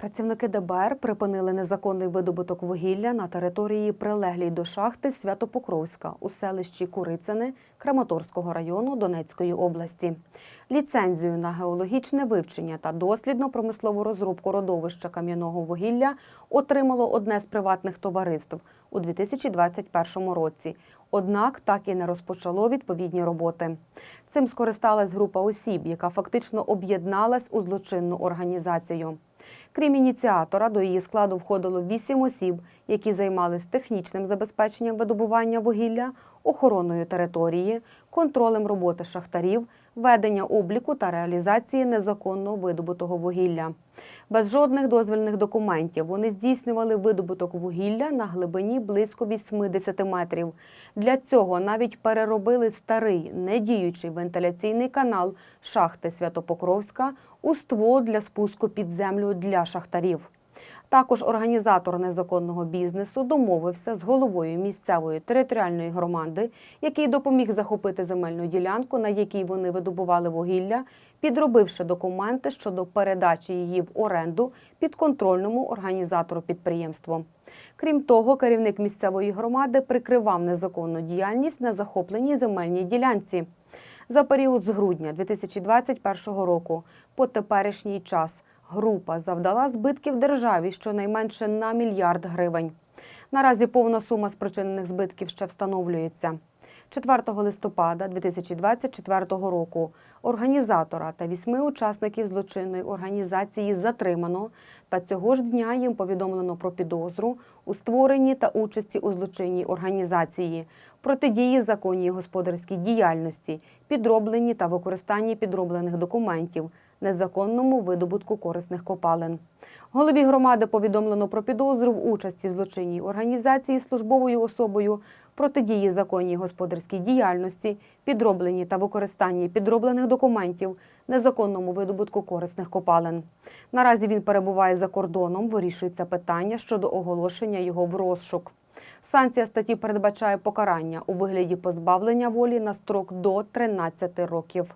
Працівники ДБР припинили незаконний видобуток вугілля на території прилеглій до шахти Святопокровська у селищі Курицини Краматорського району Донецької області. Ліцензію на геологічне вивчення та дослідно-промислову розробку родовища кам'яного вугілля отримало одне з приватних товариств у 2021 році. Однак так і не розпочало відповідні роботи. Цим скористалась група осіб, яка фактично об'єдналась у злочинну організацію. Крім ініціатора, до її складу входило вісім осіб, які займались технічним забезпеченням видобування вугілля, охороною території, контролем роботи шахтарів, ведення обліку та реалізації незаконно видобутого вугілля. Без жодних дозвільних документів вони здійснювали видобуток вугілля на глибині близько 80 метрів. Для цього навіть переробили старий недіючий вентиляційний канал шахти Святопокровська у ствол для спуску під землю для шахтарів. Також організатор незаконного бізнесу домовився з головою місцевої територіальної громади, який допоміг захопити земельну ділянку, на якій вони видобували вугілля, підробивши документи щодо передачі її в оренду підконтрольному організатору підприємству. Крім того, керівник місцевої громади прикривав незаконну діяльність на захопленій земельній ділянці. За період з грудня 2021 року по теперішній час група завдала збитків державі щонайменше на мільярд гривень. Наразі повна сума спричинених збитків ще встановлюється. 4 листопада 2024 року організатора та вісьми учасників злочинної організації затримано, та цього ж дня їм повідомлено про підозру у створенні та участі у злочинній організації, протидії законній господарській діяльності, підробленні та використанні підроблених документів, незаконному видобутку корисних копалин. Голові громади повідомлено про підозру в участі в злочинній організації службовою особою, протидії законній господарській діяльності, підробленні та використанні підроблених документів, незаконному видобутку корисних копалин. Наразі він перебуває за кордоном, вирішується питання щодо оголошення його в розшук. Санкція статті передбачає покарання у вигляді позбавлення волі на строк до 13 років.